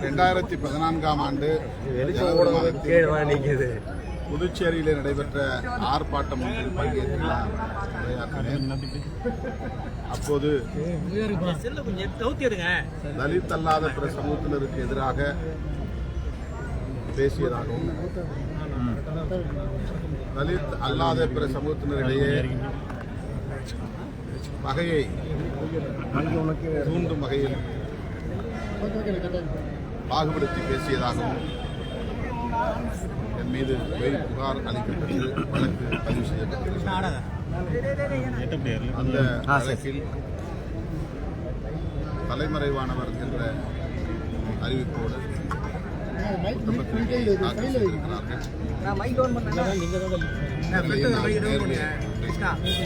ரெண்டாயிரத்தி பதினான்காம் ஆண்டு புதுச்சேரியில் நடைபெற்ற ஆர்ப்பாட்டம் ஒன்றில் உரையாற்றினேன் அப்போது தலித் அல்லாத பிற சமூகத்தினருக்கு எதிராக பேசியதாகவும் தலித் அல்லாத பிற சமூகத்தினரிடையே வகையை தூண்டும் வகையில் பாகுபடுத்தி பேசியதாகவும் என் மீது பொய் புகார் அளிக்கப்பட்டு வழக்கு பதிவு செய்யப்பட்டது அந்த வழக்கில் தலைமறைவானவர் என்ற அறிவிப்போடு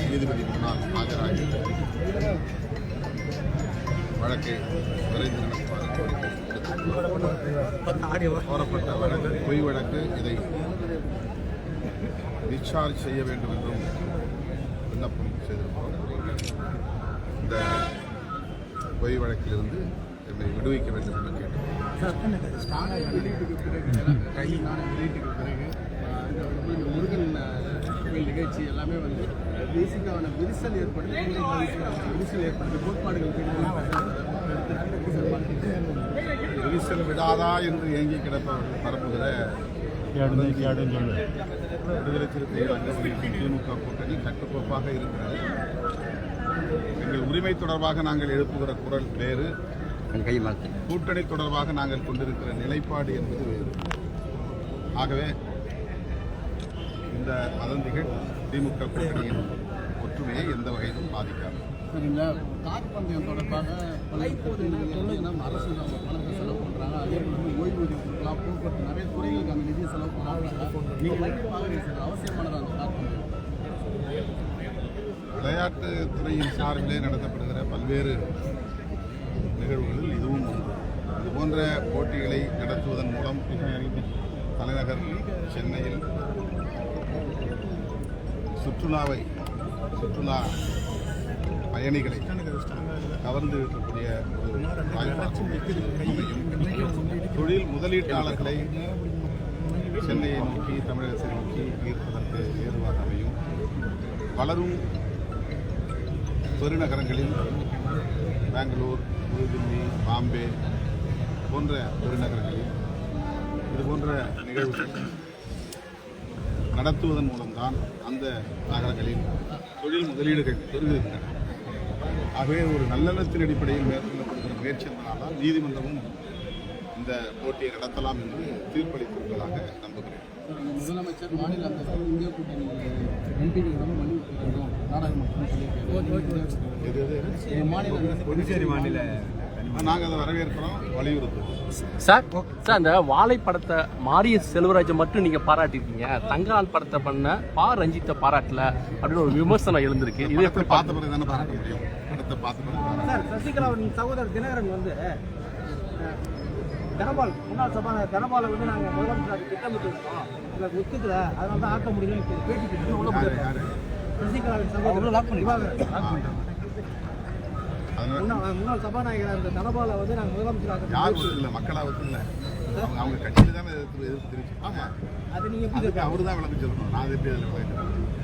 நீதிபதி முன்னால் ஆஜராகி வழக்கை விரைந்து நடத்துமாறு கோரிக்கை கோரப்பட்ட வழக்கு பொய் வழக்கு இதை டிஸ்சார்ஜ் செய்ய வேண்டும் என்றும் விண்ணப்பம் செய்திருக்கிறோம். இந்த பொய் வழக்கிலிருந்து என்னை விடுவிக்க வேண்டும் என்று கேட்டுக்கொள்கிறேன். வெளியீட்டுக்கு பிறகு கோயில் நிகழ்ச்சி எல்லாமே வந்து பேசிக்கான விரிசல் ஏற்படுத்தி விரிசல் ஏற்படுத்தி கோட்பாடுகளுக்கு விரிசல் விடாதா என்று ஏங்கி கிடப்பவர்கள் பரப்புகிற விடுதலை சிறுத்தைகள் திமுக கூட்டணி கட்டுக்கோப்பாக இருக்கிறது. எங்கள் உரிமை தொடர்பாக நாங்கள் எழுப்புகிற குரல் வேறு. கூட்டணி தொடர்பாக நாங்கள் கொண்டிருக்கிற நிலைப்பாடு என்பது வேறு. ஆகவே இந்த வதந்திகள் திமுக கூட்டணியின் ஒற்றுமையை எந்த வகையிலும் பாதிக்காது. சார் இந்த கார் பந்தயம் தொடர்பாக தொழில்கள் அரசு நம்ம பணத்தை செலவு பண்ணுறாங்க அதே போல ஓய்வூதியம் கொடுக்கலாம் போக்குவரத்து நிறைய துறைகளுக்கு அந்த நிதியை செலவு பண்ணுறாங்க நீங்கள் எப்படி பார்க்குறீங்க சார் அவசியமானதா அந்த கார் பந்தயம்? விளையாட்டு துறையின் சார்பிலே நடத்தப்படுகிற பல்வேறு நிகழ்வுகளில் இதுவும் ஒன்று. இது போன்ற போட்டிகளை நடத்துவதன் மூலம் தலைநகர் சென்னையில் சுற்றுலாவை சுற்றுலா பயணிகளை கவர்ந்து இருக்கக்கூடிய தொழில் முதலீட்டாளர்களை சென்னையை நோக்கி தமிழகத்தை நோக்கி ஈர்ப்பதற்கு ஏதுவாக அமையும். வளரும் பெருநகரங்களில் பெங்களூர் புதுதில்லி பாம்பே போன்ற பெருநகரங்களில் இது போன்ற நிகழ்வுகள் நடத்துவதன் மூலம்தான் அந்த நகரங்களில் தொழில் முதலீடுகள் பெருகுகின்றன. ஆகவே ஒரு நல்லெண்ணத்தின் அடிப்படையில் மேற்கொள்ளப்படுகிற முயற்சி என்பதால் நீதிமன்றமும் இந்த போட்டியை நடத்தலாம் என்று தீர்ப்பளித்திருப்பதாக நம்புகிறேன். முதலமைச்சர் மாநில இந்திய கூட்டணி எம்பிகளிடம் வலியுறுத்தி நாடாளுமன்றம் சொல்லியிருக்காரு மாநில நாங்கள் அதை வரவேற்கிறோம். வலியுறுத்துவோம். சார் சார் அந்த வாழை படத்தை மாரிய செல்வராஜை மட்டும் நீங்க பாராட்டிருக்கீங்க தங்கால் படத்தை பண்ண பா. ரஞ்சித்தை பாராட்டல அப்படின்னு ஒரு விமர்சனம் எழுந்திருக்கு. இது படத்தை பார்த்த பிறகு தானே பார்க்க முடியும்? படத்தை பார்த்த பிறகு. சார் சசிகலாவின் சகோதரர் தினகரன் வந்து தனபால் முன்னாள் சபாநாயகர் தனபாலை வந்து நாங்கள் முதலமைச்சர் திட்டமிட்டு இருக்கோம் எங்களுக்கு ஒத்துக்கல. அதனால தான் ஆக்க முடியலன்னு பேட்டி சசிகலாவின் சகோதரர் திவாகரன். அதனால முன்னாள் முன்னாள் சபாநாயகர் அந்த தனபாலை வந்து நாங்கள் முதலமைச்சர் யார் ஆக்க ஒன்றும் இல்லை மக்களாவத்து இல்லை. அவங்க அவங்க கட்சியில் தானே எதிர்ப்பு எதிர்ப்பு தெரிவிச்சிருப்பாங்க அது நீங்கள் அவரு தான் விளக்கம் சொல்லணும். நான் எப்படி அதில் விளக்கம்